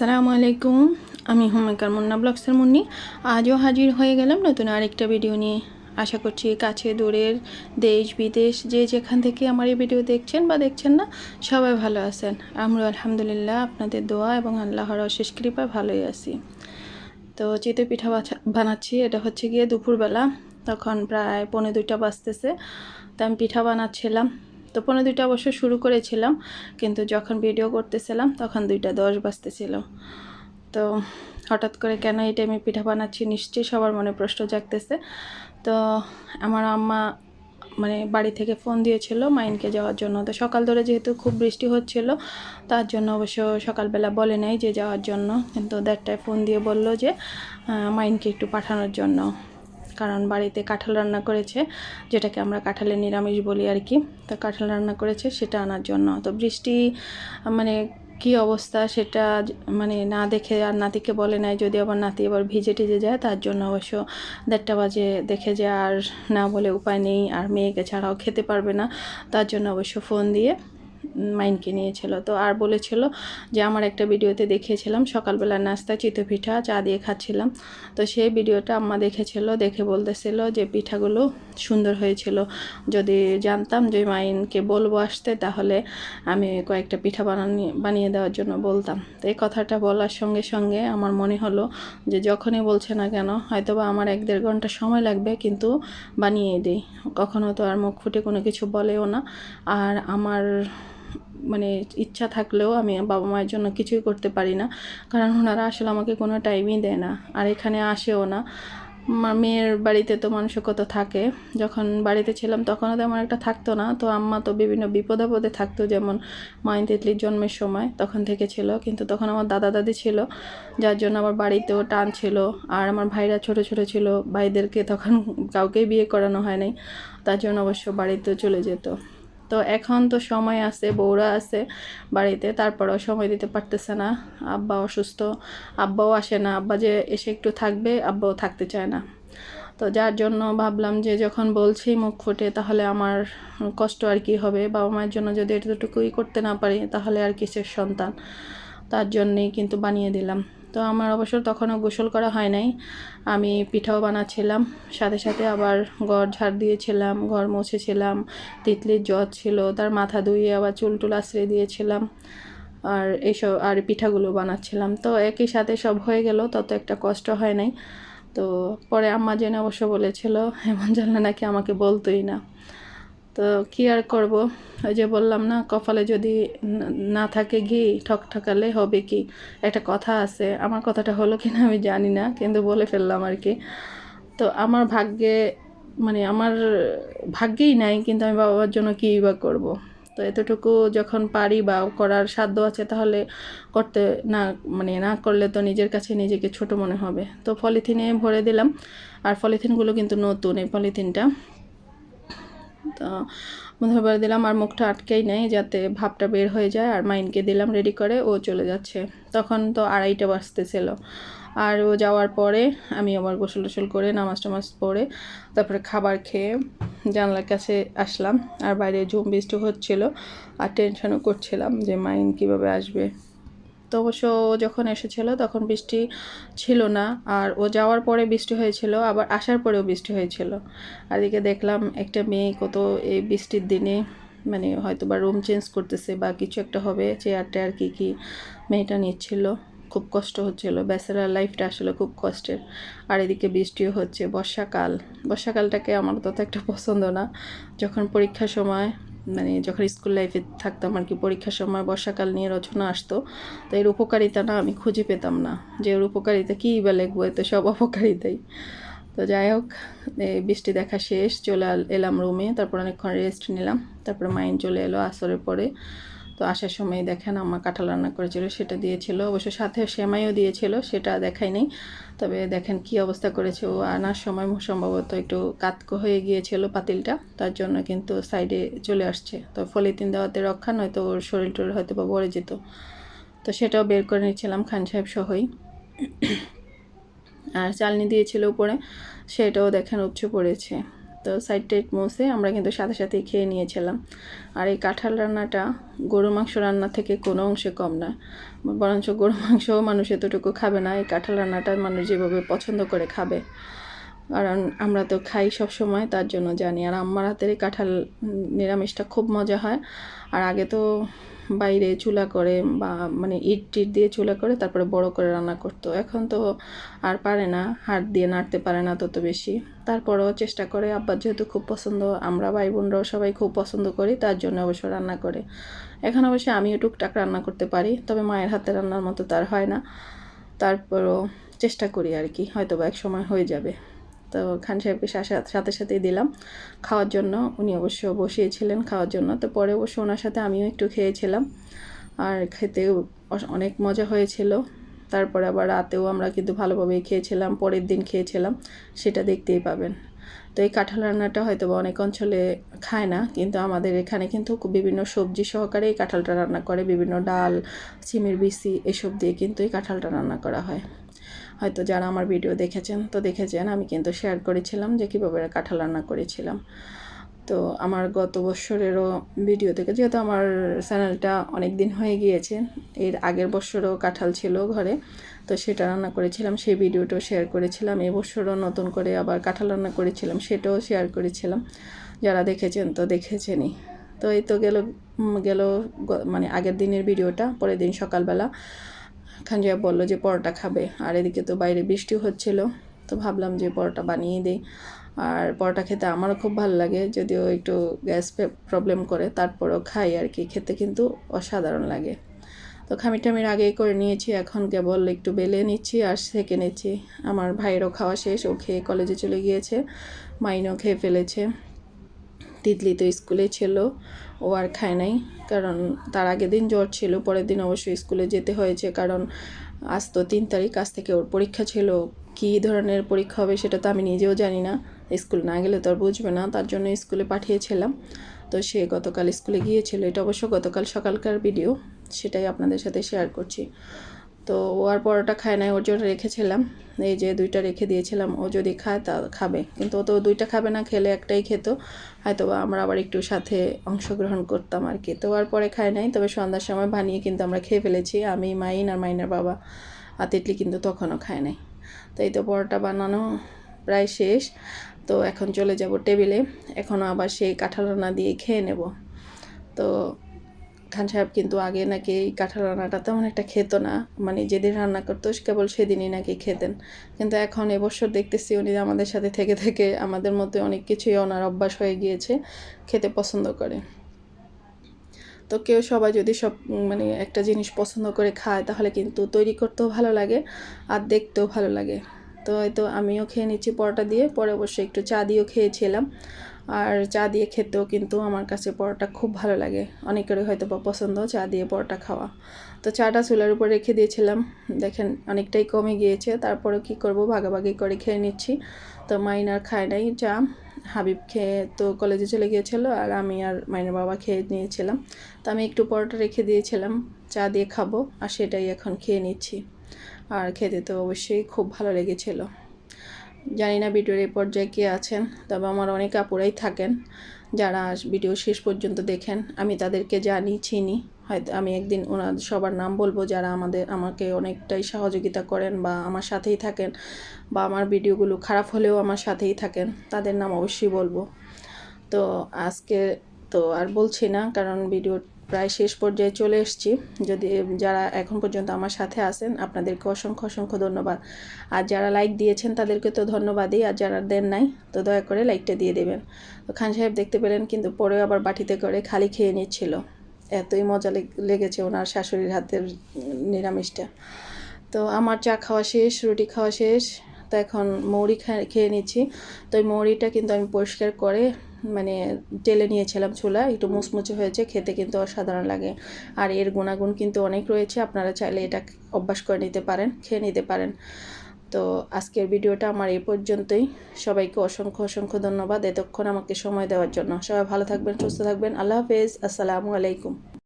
আসসালামু আলাইকুম, আমি হোমেকার মুন্না ব্লগসের মুন্নি। আজও হাজির হয়ে গেলাম নতুন আরেকটা ভিডিও নিয়ে। আশা করছি কাছে দূরের দেশ, বিদেশ, যে যেখান থেকে আমার এই ভিডিও দেখছেন বা দেখছেন না, সবাই ভালো আছেন। আমরা আলহামদুলিল্লাহ আপনাদের দোয়া এবং আল্লাহর অশেষ কৃপায় ভালোই আছি। তো চিতই পিঠা বানাচ্ছি, এটা হচ্ছে গিয়ে দুপুরবেলা। তখন প্রায় পৌনে দুইটা বাজতেছে, তো আমি পিঠা বানাচ্ছিলাম। তো পনেরো দুইটা অবশ্য শুরু করেছিলাম, কিন্তু যখন ভিডিও করতেছিলাম, তখন দুইটা দশ বাজতেছিল। তো হঠাৎ করে কেন এই টাইমে পিঠা বানাচ্ছি নিশ্চয়ই সবার মনে প্রশ্ন জাগতেছে। তো আমার আম্মা মানে বাড়ি থেকে ফোন দিয়েছিল মাইনকে যাওয়ার জন্য। তো সকাল ধরে যেহেতু খুব বৃষ্টি হচ্ছিল, তার জন্য অবশ্য সকালবেলা বলে নাই যে যাওয়ার জন্য। কিন্তু দেড়টায় ফোন দিয়ে বলল যে মাইনকে একটু পাঠানোর জন্য। কারণ বাড়িতে কাঁঠাল রান্না করেছে, যেটাকে আমরা কাঁঠালের নিরামিষ বলি আর কি। তো কাঁঠাল রান্না করেছে, সেটা আনার জন্য। তো বৃষ্টি মানে কী অবস্থা সেটা মানে না দেখে আর নাতিকে বলে নাই, যদি আবার নাতি আবার ভিজে টিজে যায়, তার জন্য অবশ্য দেড়টা বাজে দেখে যে আর না বলে উপায় নেই, আর মেয়েকে ছাড়াও খেতে পারবে না। তার জন্য অবশ্য ফোন দিয়ে মাইনকে নিয়েছিল। তো আর বলেছিল যে, আমার একটা ভিডিওতে দেখিয়েছিলাম সকালবেলা নাস্তা চিতই পিঠা, চা দিয়ে খাচ্ছিলাম। তো সেই ভিডিওটা আম্মা দেখেছিল, দেখে বলতেছিল যে, পিঠাগুলো সুন্দর হয়েছিল। যদি জানতাম যে, মাইনকে বলব আসতে, তাহলে আমি কয়েকটা পিঠা বানানি, বানিয়ে দেওয়ার জন্য বলতাম। তো এই কথাটা বলার সঙ্গে সঙ্গে আমার মনে হলো যে, যখনই বলছে না কেন, হয়তোবা আমার এক দেড় ঘণ্টা সময় লাগবে, কিন্তু বানিয়ে দিই। কখনো তো আর মুখ ফুটে কোনো কিছু বলেও না। আর আমার মানে ইচ্ছা থাকলেও আমি বাবা মায়ের জন্য কিছুই করতে পারি না। কারণ ওনারা আসলে আমাকে কোনো টাইমই দেয় না। আর এখানে আসেও না। মেয়ের বাড়িতে তো মানসিকতা থাকে। যখন বাড়িতে ছিলাম তখনও তেমন একটা থাকতো না। তো আম্মা তো বিভিন্ন বিপদ আপদে থাকতো, যেমন মাইন তিতলির জন্মের সময় তখন থেকে ছিল। কিন্তু তখন আমার দাদা দাদি ছিল, যার জন্য আমার বাড়িতেও টান ছিল। আর আমার ভাইরা ছোট ছোট ছিল। ভাইদেরকে তখন কাউকেই বিয়ে করানো হয় নাই। তার জন্য অবশ্য বাড়িতেও চলে যেত। তো এখন তো সময় আছে, বউরা আছে বাড়িতে, তারপরেও সময় দিতে পারতেছে না। আব্বা অসুস্থ, আব্বাও আসে না। আব্বা যে এসে একটু থাকবে, আব্বাও থাকতে চায় না। তো যার জন্য ভাবলাম যে যখন বলছি মুখ ফুটে, তাহলে আমার কষ্ট আর কি হবে? বাবা মায়ের জন্য যদি এতটুকুই করতে না পারি, তাহলে আর কিসের সন্তান? তার জন্যেই কিন্তু বানিয়ে দিলাম। তো আমার অবশ্য তখনও গোসল করা হয় নাই। আমি পিঠাও বানাচ্ছিলাম, সাথে সাথে আবার ঘর ঝাড় দিয়েছিলাম, ঘর মুছেছিলাম, তিতলির জ্বর ছিল, তার মাথা ধুয়ে আবার চুল টুল আশ্রয় দিয়েছিলাম, আর এইসব আর পিঠাগুলো বানাচ্ছিলাম। তো একই সাথে সব হয়ে গেল, তত একটা কষ্ট হয় নাই। তো পরে আম্মা জেনে অবশ্য বলেছিল এমন জানলে নাকি আমাকে বলতোই না। তো কি আর করব? ওই যে বললাম না, কপালে যদি না থাকে ঘি, ঠকঠকালে হবে কি? একটা কথা আছে, আমার কথাটা হলো কি না আমি জানি না, কিন্তু বলে ফেললাম আর কি। তো আমার ভাগ্যে মানে আমার ভাগ্যেই নাই, কিন্তু আমি বাবার জন্য কী বা করব? তো এতটুকু যখন পারি বা করার সাধ্য আছে, তাহলে করতে না মানে না করলে তো নিজের কাছে নিজেকে ছোট মনে হবে। তো পলিথিনে ভরে দিলাম, আর পলিথিনগুলো কিন্তু নতুন, এই পলিথিনটা। ভরে দিলাম আর মুখটা আটকেই নেই যাতে ভাবটা বের হয়ে যায় আর মাইনকে দিলাম রেডি করে ও চলে যাচ্ছে। তখন তো আড়াইটা বাজতেছিল। আর ও যাওয়ার পরে আমি আবার গোসল টোসল করে নামাজ টামাজ পড়ে তারপরে খাবার খেয়ে জানলার কাছে আসলাম। আর বাইরে ঝুম বৃষ্টি হচ্ছিল আর টেনশনও করছিলাম যে মাইন কীভাবে আসবে। তো অবশ্য ও যখন এসেছিল তখন বৃষ্টি ছিল না। আর ও যাওয়ার পরে বৃষ্টি হয়েছিল, আবার আসার পরেও বৃষ্টি হয়েছিল। আর এদিকে দেখলাম একটা মেয়ে কত এই বৃষ্টির দিনে মানে হয়তো বা রুম চেঞ্জ করতেছে বা কিছু একটা হবে চেয়ার টেয়ার কী কী মেয়েটা নিচ্ছিল। খুব কষ্ট হচ্ছিল ব্যাচেলার লাইফটা আসলে খুব কষ্টের। আর এদিকে বৃষ্টিও হচ্ছে, বর্ষাকাল। বর্ষাকালটাকে আমার তত একটা পছন্দ না। যখন পরীক্ষার সময় মানে যখন স্কুল লাইফে থাকতাম আর কি, পরীক্ষার সময় বর্ষাকাল নিয়ে রচনা আসতো, তো এর উপকারিতা না আমি খুঁজে পেতাম না। যে এর উপকারিতা কী বা লিখব তো সব অপকারিতাই। তো যাই হোক বৃষ্টি দেখা শেষ, চলে এলাম রুমে তারপর অনেকক্ষণ রেস্ট নিলাম, তারপরে মাইন চলে এলো আসরের পরে। তো আসার সময় দেখেন আমার কাঁঠাল রান্না করেছিল, সেটা দিয়েছিল। অবশ্য সাথে সেমাইও দিয়েছিল, সেটা দেখাই নেই। তবে দেখেন কি অবস্থা করেছে ও। আনার সময় সম্ভবত একটু কাতকো হয়ে গিয়েছিল পাতিলটা, তার জন্য কিন্তু সাইডে চলে আসছে। তো পলিথিন দেওয়াতে রক্ষা, নয়তো ওর শরীর টরীর হয়তো বা ভরে যেত। তো সেটাও বের করে নিচ্ছিলাম খান সাহেব সহই। আর চালনি দিয়েছিল উপরে, সেটাও দেখেন উপচে পড়েছে। তো সাইড টাইড মোসে আমরা কিন্তু সাথে সাথেই খেয়ে নিয়েছিলাম। আর এই কাঁঠাল রান্নাটা গরু মাংস রান্না থেকে কোনো অংশে কম না। বরঞ্চ গরু মাংসও মানুষ এতটুকু খাবে না। এই কাঁঠাল রান্নাটা মানুষ যেভাবে পছন্দ করে খাবে। কারণ আমরা তো খাই সব সময়, তার জন্য জানি। আর আম্মার হাতের কাঁঠাল নিরামিষটা খুব মজা হয়। আর আগে তো বাইরে চুলা করে বা মানে ইট টিট দিয়ে চুলা করে তারপরে বড় করে রান্না করতো। এখন তো আর পারে না, হাত দিয়ে নাড়তে পারে না তত বেশি। তারপরেও চেষ্টা করে আব্বার যেহেতু খুব পছন্দ, আমরা ভাই বোনরাও সবাই খুব পছন্দ করি, তার জন্য অবশ্য রান্না করে। এখন অবশ্য আমিও টুকটাক রান্না করতে পারি, তবে মায়ের হাতে রান্নার মতো তার হয় না। তারপরও চেষ্টা করি আর কি হয়তো বা এক সময় হয়ে যাবে। তো খান সাহেবকে সাথে সাথেই দিলাম। খাওয়ার জন্য উনি অবশ্য বসিয়েছিলেন খাওয়ার জন্য। তো পরে অবশ্য ওনার সাথে আমিও একটু খেয়েছিলাম। আর খেতে অনেক মজা হয়েছিল। তারপরে আবার রাতেও আমরা কিন্তু ভালোভাবেই খেয়েছিলাম, পরের দিন খেয়েছিলাম, সেটা দেখতেই পাবেন। তো এই কাঁঠাল রান্নাটা হয়তো বা অনেক অঞ্চলে খায় না, কিন্তু আমাদের এখানে কিন্তু বিভিন্ন সবজি সহকারে এই কাঁঠালটা রান্না করে। বিভিন্ন ডাল সিমের বিসি, এসব দিয়ে কিন্তু এই কাঁঠালটা রান্না করা হয়। হয়তো যারা আমার ভিডিও দেখেছেন তো দেখেছেন, আমি কিন্তু শেয়ার করেছিলাম যে কীভাবে কাঁঠাল রান্না করেছিলাম। তো আমার গত বছরেরও ভিডিও থেকে, যেহেতু আমার চ্যানেলটা অনেক দিন হয়ে গিয়েছে, এর আগের বছরও কাঁঠাল ছিল ঘরে, তো সেটা রান্না করেছিলাম, সেই ভিডিওটাও শেয়ার করেছিলাম এবছরও নতুন করে আবার কাঁঠাল রান্না করেছিলাম, সেটাও শেয়ার করেছিলাম। যারা দেখেছেন তো দেখেছেনই। তো এই তো গেল গেল মানে আগের দিনের ভিডিওটা, পরের দিন সকালবেলা খানজিয়া বলল যে পরোটা খাবে। আর এদিকে তো বাইরে বৃষ্টি হচ্ছিল, তো ভাবলাম যে পরোটা বানিয়ে দিই। আর পরোটা খেতে আমারও খুব ভালো লাগে, যদিও একটু গ্যাস প্রবলেম করে, তারপরেও খাই আর কি। খেতে কিন্তু অসাধারণ লাগে। তো খামির টামির আগেই করে নিয়েছি, এখন কেবল একটু বেলে নিচ্ছি আর সেঁকে নিচ্ছি। আমার ভাইয়েরও খাওয়া শেষ, ও খেয়ে কলেজে চলে গিয়েছে, মাইনও খেয়ে ফেলেছে। তিতলি তো স্কুলে ছিল। ও আর খায় নাই, কারণ তার আগের দিন জ্বর ছিল, পরের দিন অবশ্যই স্কুলে যেতে হয়েছে, কারণ আজ তো তিন তারিখ, আজ থেকে ওর পরীক্ষা ছিল। কী ধরনের পরীক্ষা হবে সেটা তো আমি নিজেও জানি না। স্কুল না গেলে তো আর বুঝবে না, তার জন্য স্কুলে পাঠিয়েছিলাম। তো সে গতকাল স্কুলে গিয়েছিল। এটা অবশ্য গতকাল সকালকার ভিডিও, সেটাই আপনাদের সাথে শেয়ার করছি। তো ও আর পরোটা খায় নাই, ওর জন্য রেখেছিলাম। এই যে দুইটা রেখে দিয়েছিলাম, ও যদি খায় তা খাবে। কিন্তু ও তো দুইটা খাবে না, খেলে একটাই খেত। হয়তো বা আমরা আবার একটু সাথে অংশগ্রহণ করতাম আর কি। তো আর পরে খায় নাই, তবে সন্ধ্যার সময় বানিয়ে কিন্তু আমরা খেয়ে ফেলেছি। আমি, মাইন আর মাইনার বাবা, আর তিতলি কিন্তু তখনও খায় নাই। তো এই তো পরোটা বানানো প্রায় শেষ। তো এখন চলে যাব টেবিলে। এখনও আবার সেই কাঁঠাল রান্না দিয়ে খেয়ে নেব। তো খান সাহেব কিন্তু আগে নাকি এই কাঁঠাল রান্নাটা তেমন একটা খেত না। মানে যেদিন রান্না করতো কেবল সেদিনই নাকি খেতেন। কিন্তু এখন এবছর দেখতেছি উনি আমাদের সাথে থেকে থেকে আমাদের মধ্যে অনেক কিছুই ওনার অভ্যাস হয়ে গিয়েছে, খেতে পছন্দ করে। তো কেউ সবাই যদি সব মানে একটা জিনিস পছন্দ করে খায় তাহলে কিন্তু তৈরি করতেও ভালো লাগে আর দেখতেও ভালো লাগে। তো হয়তো আমিও খেয়ে নিচ্ছি পরোটা দিয়ে, পরে অবশ্যই একটু চা দিয়েও খেয়েছিলাম। আর চা দিয়ে খেতেও কিন্তু আমার কাছে পরোটা খুব ভালো লাগে। অনেকেরই হয়তো বা পছন্দ চা দিয়ে পরোটা খাওয়া। তো চাটা চুলার উপর রেখে দিয়েছিলাম। দেখেন, অনেকটাই কমে গিয়েছে। তারপরে কি করব? ভাগাভাগি করে খেয়ে নিচ্ছি। তো মাইনার খায় নাই চা। হাবিব খেয়ে তো কলেজে চলে গিয়েছিল আর আমি আর মাইনার বাবা খেয়ে নিয়েছিলাম। তো আমি একটু পরোটা রেখে দিয়েছিলাম। চা দিয়ে খাব আর সেটাই এখন খেয়ে নিচ্ছি। আর খেতে তো অবশ্যই খুব ভালো লেগেছিল। জানি না ভিডিওর এই পর্যায়ে কে আছেন, তবে আমার অনেক আপুরাই থাকেন যারা ভিডিও শেষ পর্যন্ত দেখেন। আমি তাদেরকে জানি, চিনি। হয়তো আমি একদিন ওনার সবার নাম বলব যারা আমাদের, আমাকে অনেকটাই সহযোগিতা করেন বা আমার সাথেই থাকেন বা আমার ভিডিওগুলো খারাপ হলেও আমার সাথেই থাকেন, তাদের নাম অবশ্যই বলব। তো আজকে তো আর বলছি না, কারণ ভিডিও প্রায় শেষ পর্যায়ে চলে এসেছি। যদি যারা এখন পর্যন্ত আমার সাথে আছেন, আপনাদেরকে অসংখ্য অসংখ্য ধন্যবাদ। আর যারা লাইক দিয়েছেন, তাদেরকে তো ধন্যবাদই। আর যারা দেন নাই, তো দয়া করে লাইকটা দিয়ে দেবেন। তো খান সাহেব দেখতে পেলেন, কিন্তু পরেও আবার বাটিতে করে খালি খেয়ে নিচ্ছিল। এতই মজা লেগ- লেগেছে ওনার শাশুড়ির হাতের নিরামিষটা। তো আমার চা খাওয়া শেষ, রুটি খাওয়া শেষ। তো এখন মৌরি খেয়ে নিচ্ছি। তো ওই মৌরিটা কিন্তু আমি পরিষ্কার করে মানে টেলে নিয়েছিলাম ছোলা একটু মুচমুচে হয়েছে, খেতে কিন্তু অসাধারণ লাগে। আর এর গুণাগুণ কিন্তু অনেক রয়েছে, আপনারা চাইলে এটা অভ্যাস করে নিতে পারেন, খেয়ে নিতে পারেন। তো আজকের ভিডিওটা আমার এ পর্যন্তই। সবাইকে অসংখ্য অসংখ্য ধন্যবাদ এতক্ষণ আমাকে সময় দেওয়ার জন্য। সবাই ভালো থাকবেন, সুস্থ থাকবেন। আল্লাহ হাফেজ, আসসালামু আলাইকুম।